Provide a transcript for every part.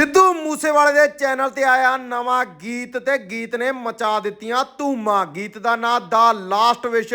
ਸਿੱਧੂ ਮੂਸੇਵਾਲੇ ਦੇ ਚੈਨਲ ਤੇ ਆਇਆ ਨਵਾਂ ਗੀਤ ਤੇ ਗੀਤ ਨੇ ਮਚਾ ਦਿੱਤੀਆਂ ਧੂਮਾਂ। ਗੀਤ ਦਾ ਨਾਂ ਦਾ ਲਾਸਟ ਵਿਸ਼।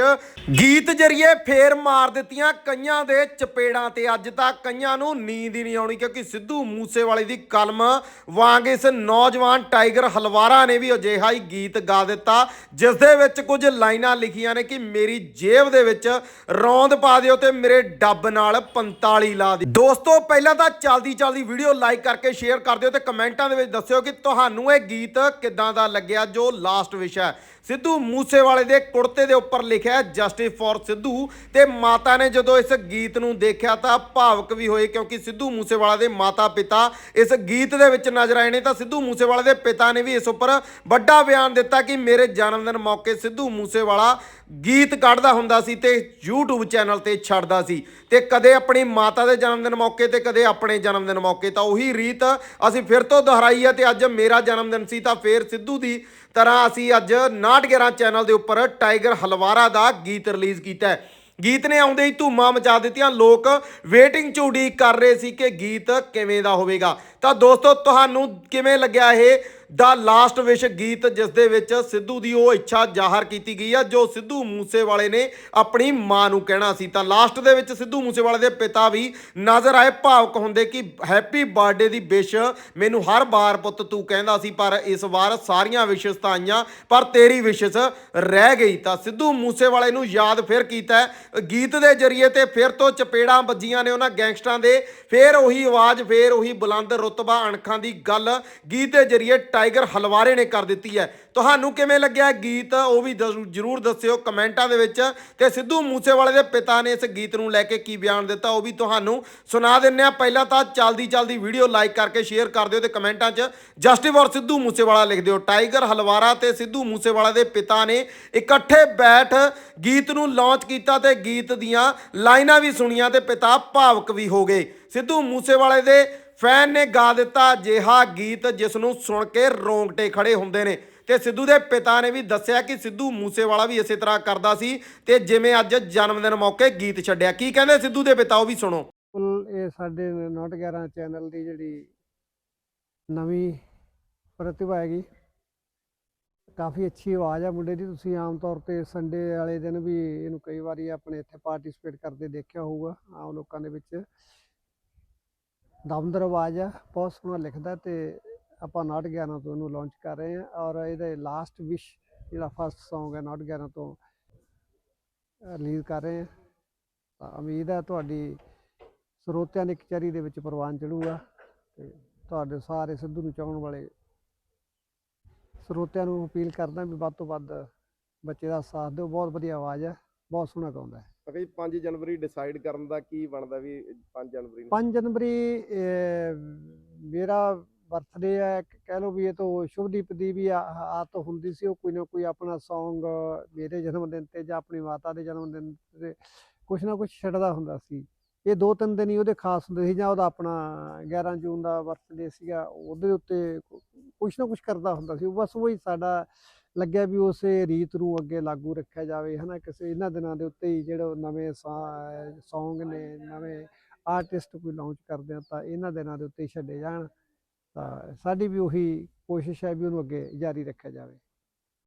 ਗੀਤ ਜਰੀਏ ਫੇਰ ਮਾਰ ਦਿੱਤੀਆਂ ਕਈਆਂ ਦੇ ਚਪੇੜਾਂ ਤੇ। ਅੱਜ ਤੱਕ ਕਈਆਂ ਨੂੰ ਨੀਂਦ ਹੀ ਨਹੀਂ ਆਉਣੀ ਕਿਉਂਕਿ ਸਿੱਧੂ ਮੂਸੇਵਾਲੇ ਦੀ ਕਲਮ ਵਾਂਗ ਇਸ ਨੌਜਵਾਨ ਟਾਈਗਰ ਹਲਵਾਰਾ ਨੇ ਵੀ ਅਜਿਹਾ ਹੀ ਗੀਤ ਗਾ ਦਿੱਤਾ, ਜਿਸ ਦੇ ਵਿੱਚ ਕੁਝ ਲਾਈਨਾਂ ਲਿਖੀਆਂ ਨੇ ਕਿ ਮੇਰੀ ਜੇਬ ਦੇ ਵਿੱਚ ਰੌਂਦ ਪਾ ਦਿਓ ਤੇ ਮੇਰੇ ਡੱਬ ਨਾਲ 45 ਲਾ ਦਿਓ। ਦੋਸਤੋ, ਪਹਿਲਾਂ ਤਾਂ ਚਲਦੀ ਚਲਦੀ ਵੀਡੀਓ ਲਾਈਕ ਕਰਕੇ ਸ਼ੇਅਰ ਕਰ ਦਿਓ ਤੇ ਕਮੈਂਟਾਂ ਦੇ ਵਿੱਚ ਦੱਸਿਓ ਕਿ ਤੁਹਾਨੂੰ ਇਹ ਗੀਤ ਕਿੱਦਾਂ ਦਾ ਲੱਗਿਆ, ਜੋ ਲਾਸਟ ਵਿਸ਼ਾ ਸਿੱਧੂ ਮੂਸੇਵਾਲੇ ਦੇ ਕੁੜਤੇ ਦੇ ਉੱਪਰ ਲਿਖਿਆ ਜਸਟਿਸ ਫॉर ਸਿੱਧੂ ਤੇ ਮਾਤਾ ਨੇ ਜਦੋਂ ਇਸ ਗੀਤ ਨੂੰ ਦੇਖਿਆ ਤਾਂ ਭਾਵਕ ਵੀ ਹੋਏ, ਕਿਉਂਕਿ ਸਿੱਧੂ ਮੂਸੇਵਾਲਾ ਦੇ ਮਾਤਾ ਪਿਤਾ ਇਸ ਗੀਤ ਦੇ ਵਿੱਚ ਨਜ਼ਰ ਆਏ ਨੇ, ਤਾਂ ਸਿੱਧੂ ਮੂਸੇਵਾਲੇ ਦੇ ਪਿਤਾ ਨੇ ਵੀ ਇਸ ਉੱਪਰ ਵੱਡਾ ਬਿਆਨ ਦਿੱਤਾ ਕਿ ਮੇਰੇ ਜਨਮ ਦਿਨ ਮੌਕੇ ਸਿੱਧੂ ਮੂਸੇਵਾਲਾ ਗੀਤ ਕੱਢਦਾ ਹੁੰਦਾ ਸੀ ਤੇ YouTube ਚੈਨਲ ਤੇ ਛੱਡਦਾ ਸੀ ਤੇ ਕਦੇ ਆਪਣੀ ਮਾਤਾ ਦੇ ਜਨਮ ਦਿਨ ਮੌਕੇ ਤੇ, ਕਦੇ ਆਪਣੇ ਜਨਮ ਦਿਨ ਮੌਕੇ, ਤਾਂ ਉਹੀ ਰੀਤ ਅਸੀਂ ਫਿਰ ਤੋਂ ਦੁਹਰਾਈ ਹੈ ਤੇ ਅੱਜ ਮੇਰਾ ਜਨਮ ਦਿਨ ਸੀ, ਤਾਂ ਫੇਰ ਸਿੱਧੂ ਦੀ ਤਰ੍ਹਾਂ ਅਸੀਂ ਅੱਜ 911 ਚੈਨਲ ਦੇ ਉੱਪਰ ਟਾਈਗਰ ਹਲਵਾਰਾ ਦਾ ਗੀਤ ਰਿਲੀਜ਼ ਕੀਤਾ ਹੈ। ਗੀਤ ਨੇ ਆਉਂਦੇ ਹੀ ਧੂਮਾਂ ਮਚਾ ਦਿੱਤੀਆਂ, ਲੋਕ ਵੇਟਿੰਗ ਚ ਉਡੀਕ ਕਰ ਰਹੇ ਸੀ ਕਿ ਗੀਤ ਕਿਵੇਂ ਦਾ ਹੋਵੇਗਾ। ਤਾਂ ਦੋਸਤੋ, ਤੁਹਾਨੂੰ ਕਿਵੇਂ ਲੱਗਿਆ ਇਹ ਦਾ ਲਾਸਟ ਵਿਸ਼ ਗੀਤ, ਜਿਸ ਦੇ ਵਿੱਚ ਸਿੱਧੂ ਦੀ ਉਹ ਇੱਛਾ ਜ਼ਾਹਰ ਕੀਤੀ ਗਈ ਆ, ਜੋ ਸਿੱਧੂ ਮੂਸੇਵਾਲੇ ਨੇ ਆਪਣੀ ਮਾਂ ਨੂੰ ਕਹਿਣਾ ਸੀ। ਤਾਂ ਲਾਸਟ ਦੇ ਵਿੱਚ ਸਿੱਧੂ ਮੂਸੇਵਾਲੇ ਦੇ ਪਿਤਾ ਵੀ ਨਜ਼ਰ ਆਏ, ਭਾਵਕ ਹੁੰਦੇ ਕਿ ਹੈਪੀ ਬਰਥਡੇ ਦੀ ਵਿਸ਼ ਮੈਨੂੰ ਹਰ ਵਾਰ ਪੁੱਤ ਤੂੰ ਕਹਿੰਦਾ ਸੀ, ਪਰ ਇਸ ਵਾਰ ਸਾਰੀਆਂ ਵਿਸ਼ਸ ਤਾਂ ਆਈਆਂ, ਪਰ ਤੇਰੀ ਵਿਸ਼ਸ ਰਹਿ ਗਈ। ਤਾਂ ਸਿੱਧੂ ਮੂਸੇਵਾਲੇ ਨੂੰ ਯਾਦ ਫਿਰ ਕੀਤਾ ਗੀਤ ਦੇ ਜ਼ਰੀਏ ਤੇ ਫਿਰ ਤੋਂ ਚਪੇੜਾਂ ਵੱਜੀਆਂ ਨੇ ਉਹਨਾਂ ਗੈਂਗਸਟਰਾਂ ਦੇ। ਫਿਰ ਉਹੀ ਆਵਾਜ਼, ਫਿਰ ਉਹੀ ਬੁਲੰਦ ਰੁਤਬਾ ਅਣਖਾਂ ਦੀ ਗੱਲ। ਗੀਤ ਦੇ ਜ਼ਰੀਏ ਟਾਈਗਰ ਹਲਵਾਰੇ ਨੇ ਕਰ ਦਿੱਤੀ ਹੈ। ਤੁਹਾਨੂੰ ਕਿਵੇਂ ਲੱਗਿਆ ਗੀਤ? ਉਹ ਵੀ ਜ਼ਰੂ- ਜ਼ਰੂਰ ਦੱਸਿਓ ਕਮੈਂਟਾਂ ਦੇ ਵਿੱਚ। ਤੇ ਸਿੱਧੂ ਮੂਸੇਵਾਲੇ ਦੇ ਪਿਤਾ ਨੇ ਇਸ ਗੀਤ ਨੂੰ ਲੈ ਕੇ ਕੀ ਬਿਆਨ ਦਿੱਤਾ, ਉਹ ਵੀ ਤੁਹਾਨੂੰ ਸੁਣਾ ਦਿੰਨੇ ਆ ਪਹਿਲਾਂ ਤਾਂ ਚਲਦੀ ਚਲਦੀ ਵੀਡੀਓ ਲਾਈਕ ਕਰਕੇ ਸ਼ੇਅਰ ਕਰ ਦਿਓ ਤੇ ਕਮੈਂਟਾਂ 'ਚ ਜਸਟਿਸ ਔਰ ਸਿੱਧੂ ਮੂਸੇਵਾਲਾ ਲਿਖ ਦਿਓ। ਟਾਈਗਰ ਹਲਵਾਰਾ ਤੇ ਸਿੱਧੂ ਮੂਸੇਵਾਲਾ ਦੇ ਪਿਤਾ ਨੇ ਇਕੱਠੇ ਬੈਠ ਗੀਤ ਨੂੰ ਲਾਂਚ ਕੀਤਾ ਤੇ ਗੀਤ ਦੀਆਂ ਲਾਈਨਾਂ ਵੀ ਸੁਣੀਆਂ ਤੇ ਪਿਤਾ ਭਾਵਕ ਵੀ ਹੋ ਗਏ। ਸਿੱਧੂ ਮੂਸੇਵਾਲੇ ਦੇ ਫੈਨ ਨੇ ਗਾ ਦਿੱਤਾ ਅਜਿਹਾ ਗੀਤ ਜਿਸ ਨੂੰ ਸੁਣ ਕੇ ਰੋਂਗਟੇ ਖੜੇ ਹੁੰਦੇ ਨੇ। ਤੇ ਸਿੱਧੂ ਦੇ ਪਿਤਾ ਨੇ ਵੀ ਦੱਸਿਆ ਕਿ ਸਿੱਧੂ ਮੂਸੇਵਾਲਾ ਵੀ ਇਸੇ ਤਰ੍ਹਾਂ ਕਰਦਾ ਸੀ ਤੇ ਜਿਵੇਂ ਅੱਜ ਜਨਮ ਦਿਨ ਮੌਕੇ ਗੀਤ ਛੱਡਿਆ। ਕੀ ਕਹਿੰਦੇ ਸਿੱਧੂ ਦੇ ਪਿਤਾ, ਉਹ ਵੀ ਸੁਣੋ। ਬਿਲਕੁਲ ਇਹ ਸਾਡੇ ਨੋਟ 11 ਚੈਨਲ ਦੀ ਜਿਹੜੀ ਨਵੀਂ ਪ੍ਰਤਿਭਾ ਹੈਗੀ, ਕਾਫੀ ਅੱਛੀ ਆਵਾਜ਼ ਆ ਮੁੰਡੇ ਦੀ। ਤੁਸੀਂ ਆਮ ਤੌਰ ਤੇ ਸੰਡੇ ਵਾਲੇ ਦਿਨ ਵੀ ਇਹਨੂੰ ਕਈ ਵਾਰੀ ਆਪਣੇ ਇੱਥੇ ਪਾਰਟਿਸਿਪੇਟ ਕਰਦੇ ਦੇਖਿਆ ਹੋਊਗਾ, ਆਮ ਲੋਕਾਂ ਦੇ ਵਿੱਚ। ਦਮਦਰ ਆਵਾਜ਼ ਆ ਬਹੁਤ ਸੋਹਣਾ ਲਿਖਦਾ ਤੇ ਆਪਾਂ ਨਾਟ 11 ਤੋਂ ਇਹਨੂੰ ਲਾਂਚ ਕਰ ਰਹੇ ਹਾਂ ਔਰ ਇਹਦੇ ਲਾਸਟ ਵਿਸ਼ ਜਿਹੜਾ ਫਸਟ Song ਹੈ ਨਾਟ 11 ਤੋਂ ਰਿਲੀਜ਼ ਕਰ ਰਹੇ ਹਾਂ। ਤਾਂ ਉਮੀਦ ਹੈ ਤੁਹਾਡੀ ਸਰੋਤਿਆਂ ਦੀ ਕਚਹਿਰੀ ਦੇ ਵਿੱਚ ਪ੍ਰਵਾਨ ਚੜੂਗਾ ਤੇ ਤੁਹਾਡੇ ਸਾਰੇ ਸਿੱਧੂ ਨੂੰ ਚਾਹਣ ਵਾਲੇ ਸਰੋਤਿਆਂ ਨੂੰ ਅਪੀਲ ਕਰਦਾ ਵੀ ਵੱਧ ਤੋਂ ਵੱਧ ਬੱਚੇ ਦਾ ਸਾਥ ਦਿਓ। ਬਹੁਤ ਵਧੀਆ ਆਵਾਜ਼ ਹੈ, ਬਹੁਤ ਸੋਹਣਾ ਗਾਉਂਦਾ ਹੈ। ਅਗੇ 5 ਜਨਵਰੀ ਡਿਸਾਈਡ ਕਰਨ ਦਾ ਕੀ ਬਣਦਾ ਵੀ 5 ਜਨਵਰੀ 5 ਜਨਵਰੀ ਮੇਰਾ ਬਰਥਡੇ ਹੈ ਕਹਿ ਲਓ ਵੀ ਇਹ ਤੋਂ ਸ਼ੁਭਦੀਪ ਦੀ ਵੀ ਆ- ਹੁੰਦੀ ਸੀ, ਉਹ ਕੋਈ ਨਾ ਕੋਈ ਆਪਣਾ Song ਮੇਰੇ ਜਨਮ ਦਿਨ ਤੇ ਜਾਂ ਆਪਣੀ ਮਾਤਾ ਦੇ ਜਨਮ ਦਿਨ ਤੇ ਕੁਛ ਨਾ ਕੁਛ ਛੱਡਦਾ ਹੁੰਦਾ ਸੀ। ਇਹ ਦੋ ਤਿੰਨ ਦਿਨ ਹੀ ਉਹਦੇ ਖਾਸ ਹੁੰਦੇ ਸੀ ਜਾਂ ਉਹਦਾ ਆਪਣਾ 11 ਜੂਨ ਦਾ ਬਰਥਡੇ ਸੀਗਾ, ਉਹਦੇ ਉੱਤੇ ਕੁਛ ਨਾ ਕੁਛ ਕਰਦਾ ਹੁੰਦਾ ਸੀ। ਬਸ ਉਹੀ ਸਾਡਾ ਲੱਗਿਆ ਵੀ ਉਸੇ ਰੀਤ ਨੂੰ ਅੱਗੇ ਲਾਗੂ ਰੱਖਿਆ ਜਾਵੇ, ਹਨਾ? ਕਿਸੇ ਇਹਨਾਂ ਦਿਨਾਂ ਦੇ ਉੱਤੇ ਹੀ ਜਿਹੜੇ ਨਵੇਂ ਸੌਂਗ ਨੇ, ਨਵੇਂ ਆਰਟਿਸਟ ਕੋਈ ਲਾਂਚ ਕਰਦੇ ਆ, ਤਾਂ ਇਹਨਾਂ ਦਿਨਾਂ ਦੇ ਉੱਤੇ ਛੱਡੇ ਜਾਣ। ਤਾਂ ਸਾਡੀ ਵੀ ਉਹੀ ਕੋਸ਼ਿਸ਼ ਹੈ ਵੀ ਉਹਨੂੰ ਅੱਗੇ ਜਾਰੀ ਰੱਖਿਆ ਜਾਵੇ।